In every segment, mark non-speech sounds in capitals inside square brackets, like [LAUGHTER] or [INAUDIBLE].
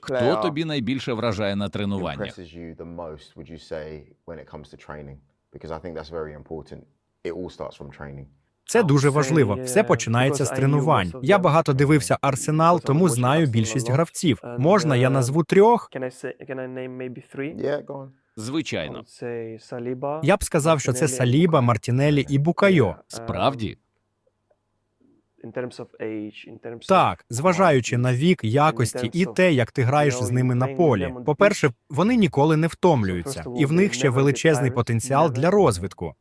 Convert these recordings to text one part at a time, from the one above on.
Хто тобі найбільше вражає на тренуваннях? Це дуже важливо. Все починається з тренувань. Я багато дивився арсенал, тому знаю більшість гравців. Можна, я назву трьох. Звичайно. Я б сказав, що це Саліба, Мартінелі і Букайо. Справді, In terms of age, in terms Так, of зважаючи на вік, якості і те, як ти граєш з ними на полі. По-перше, вони ніколи не втомлюються, і в них ще величезний потенціал для розвитку.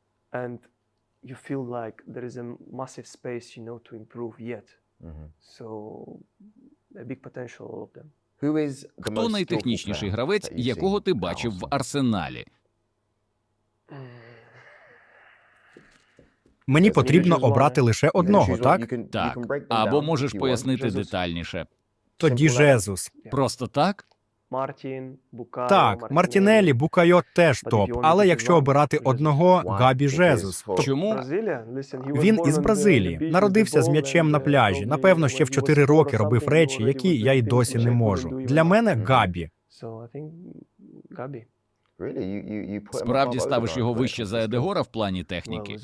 хто найтехнічніший гравець, якого ти бачив в арсеналі? Мені потрібно обрати лише одного, так? Так. Або можеш пояснити детальніше. Тоді Жезус. Просто так? Мартін, Букайо, Так, Мартінелі, Букайо теж топ. Але якщо обирати одного, Габі Жезус. Чому? Він із Бразилії, народився з м'ячем на пляжі. Напевно, ще в 4 роки робив речі, які я й досі не можу. Для мене Габі. So Справді ставиш його вище за? Едегора в плані техніки?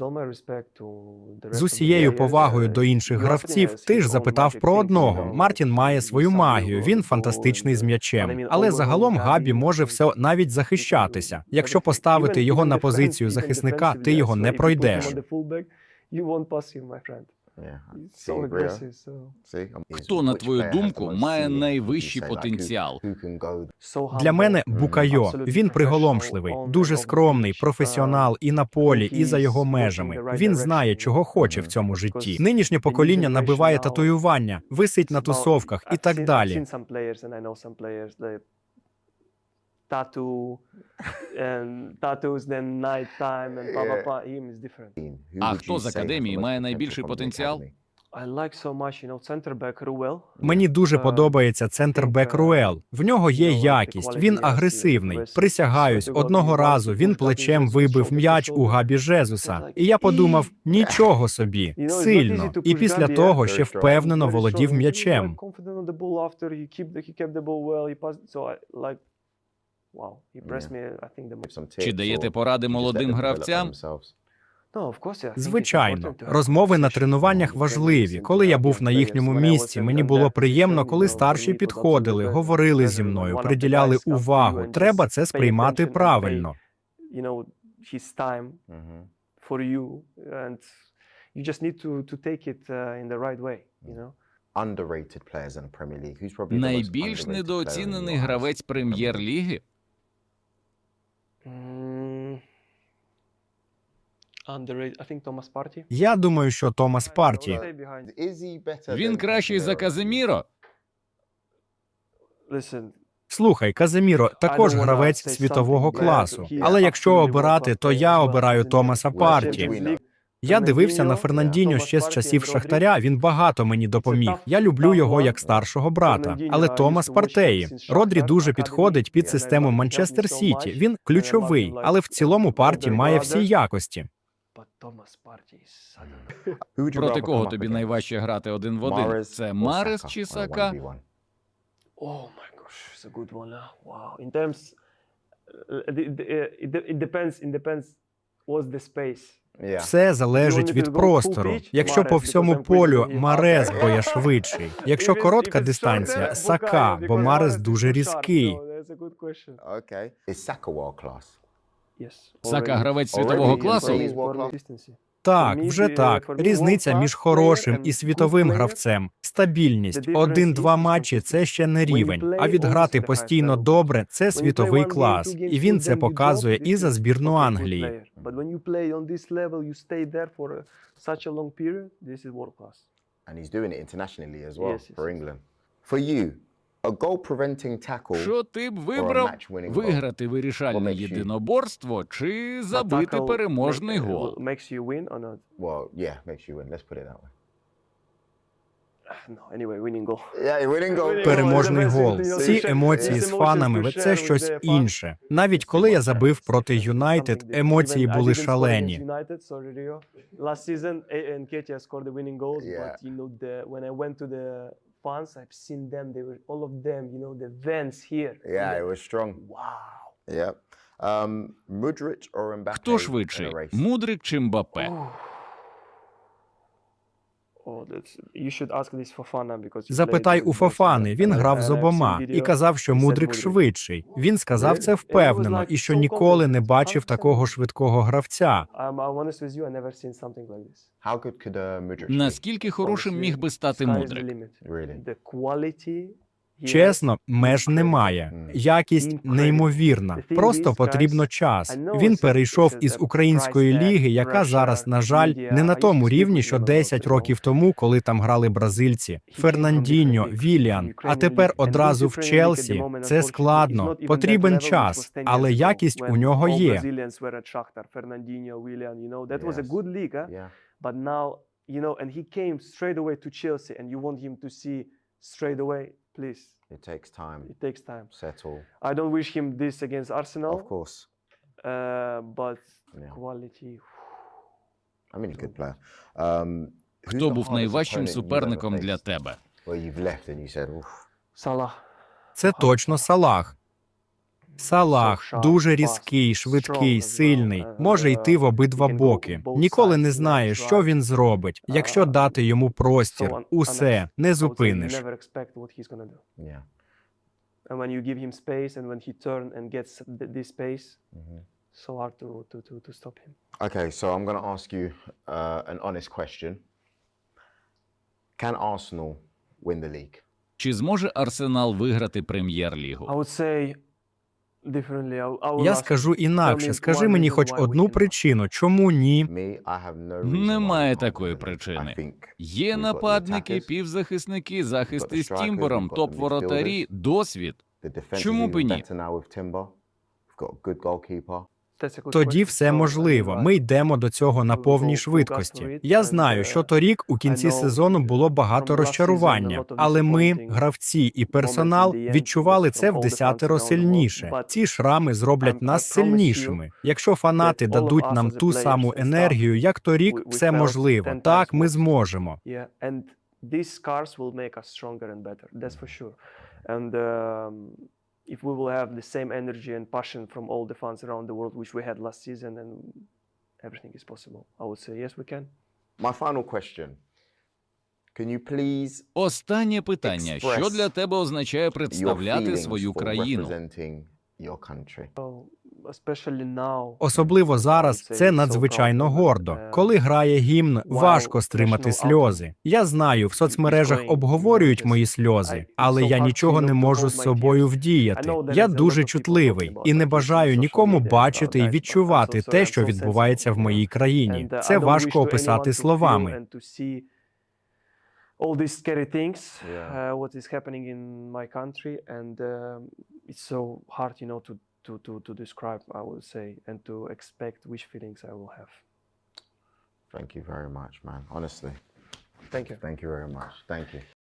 З усією повагою до інших гравців, ти ж запитав про одного. Мартін має свою магію. Він фантастичний з м'ячем. Але загалом Габі може все навіть захищатися. Якщо поставити його на позицію захисника, ти його не пройдеш. Um, Хто, на твою думку, має найвищий потенціал? Для мене. Букайо. Він приголомшливий, дуже скромний, професіонал і на полі, і за його межами. Він знає, чого хоче в цьому житті. Нинішнє покоління набиває татуювання, висить на тусовках і так далі. Tattoo and tattoos, then night time and pa Yeah. pa. Him is different. А хто з академії має найбільший потенціал? I like so much, you know, center back Ruel. Мені дуже Е, подобається центр Бек Руел. В нього є якість. Він агресивний. Присягаюсь, одного разу він плечем вибив м'яч у Габі Жезуса. І я подумав: [LAUGHS] нічого собі, сильно. І після того ще впевнено володів м'ячем. Чи даєте поради молодим гравцям? Звичайно, розмови на тренуваннях важливі. Коли я to був на їхньому місці, мені було приємно, коли старші підходили, говорили зі мною, приділяли увагу. Треба це сприймати правильно. You know, his time I think Thomas Partey. Я думаю, що Томас I Парті. Він кращий за? Казиміро? Слухай, Казиміро також гравець світового класу. Але якщо обирати, то я обираю Томаса Парті. Я дивився на Фернандіньо, ще з часів Шахтаря. Він багато мені допоміг. Я люблю його як старшого брата. Але Томас Партеї. Родрі дуже підходить під систему Манчестер Сіті. Він ключовий, але в цілому Парті має всі якості. Would you Проти кого тобі найважче грати один в один? Це Марес Saka чи Сака? 1v1? Oh my gosh, it's a good one. Wow. In terms, uh, uh, it, de- it depends. It depends. What's the space? Yeah. Все залежить від простору. Якщо по всьому полю. Марес, бо я швидший. Якщо коротка дистанція, Сака, бо Марес дуже різкий. So that's a good question. Okay. Is Saka world class? Сака гравець світового класу? Так, вже так. Різниця між хорошим і світовим гравцем. Стабільність. Один-два матчі це ще не рівень. А відграти постійно добре це світовий клас. І він це показує і за збірну Англії. uh. And he's doing it internationally as well for. England. For you, a goal preventing tackle. Що ти б or a вибрав? Виграти вирішальне What makes you- єдиноборство чи забити переможний uh, гол? Makes you win or not? Well, yeah, makes you win. Let's put it that way. No, anyway, winning goal. Yeah, winning goal. Переможний гол. Ці емоції з фанами це щось інше. Навіть коли я забив проти Юнайтед, емоції були шалені. Against United, sorry, Rio. Last season, A- Nketiah scored the winning goals, Yeah. but you know, the, when I went to the fans, I've seen them. They were all of them. You know, the vents here. Yeah, it was strong. Wow. Yep. Um, Mudric or Mbappe? Хто in a швидший? race? Мудрик чи Мбаппе? Oh. Oh, that's, you should ask this Fofana because he Запитай у Фофани. Він грав з обома і казав, що Мудрик швидший. Він сказав це впевнено і що ніколи не бачив 100%. такого швидкого гравця. Uh? Наскільки хорошим міг би стати Мудрик? Чесно, меж немає. Якість неймовірна. Просто потрібно час. Він перейшов із української ліги, яка зараз, на жаль, не на тому рівні, що him about 10 it, you років тому, коли там грали бразильці. Фернандіньо, Віліан. А тепер одразу в Челсі. Це складно. Потрібен час, was 10 але якість у нього є. You know, and he came straight away to Chelsea, and you want him to see straight away, please. It takes time. It takes time. Settle. I don't wish him this against Arsenal, Of course. uh, but Yeah. quality. I mean, a good player. Um, Хто був найважчим суперником для тебе? Салах. you've left and you said, Oof. Salah. Це точно Салах. Салах дуже різкий, швидкий, сильний, Е, може е, йти в обидва боки. Ніколи не знає, що він зробить. Якщо Е, дати йому простір, усе не зупиниш. never expect what he's gonna do. Yeah. And when you give him space, and when he turn and gets th- this space, Mhm. so hard to to to, to stop him. Okay, so I'm going to ask you uh, an honest question. Can Arsenal win the league? Чи зможе Арсенал виграти прем'єр-лігу? I would say differently. I, I will Я скажу інакше. Скажи мені хоч одну причину, чому ні? Немає такої причини. Є нападники, півзахисники, захисти з got the топ-воротарі, досвід. Чому б і even ні? Тоді все можливо. Ми йдемо до цього на повній швидкості. Я знаю, uh, що торік у кінці сезону було багато розчарування, але ми, гравці і персонал, відчували це в десятеро сильніше. Ці шрами зроблять нас сильнішими. Якщо фанати дадуть нам ту саму енергію, як торік, все можливо. 10 Так, ми зможемо. These scars will make us stronger and better. That's for sure. And um, if we will have the same energy and passion from all the fans around the world, which we had last season, then everything is possible. I would say yes, we can. My final question. Can you please Останнє питання: що Express для тебе означає your представляти feelings свою for країну? representing your country? So, especially now. Особливо зараз це надзвичайно гордо. Коли грає гімн, важко стримати сльози. Я знаю, в соцмережах обговорюють мої сльози, але я нічого не можу з собою вдіяти. Я дуже чутливий і не бажаю нікому бачити і відчувати те, що відбувається в моїй країні. Uh, Це важко описати словами. all these scary things, Yeah. uh, what is happening in my country, and um, it's so hard, you know, to, to, to, to describe, I would say, and to expect which feelings I will have. Thank you very much, man. Honestly, Thank you. thank you very much. Thank you.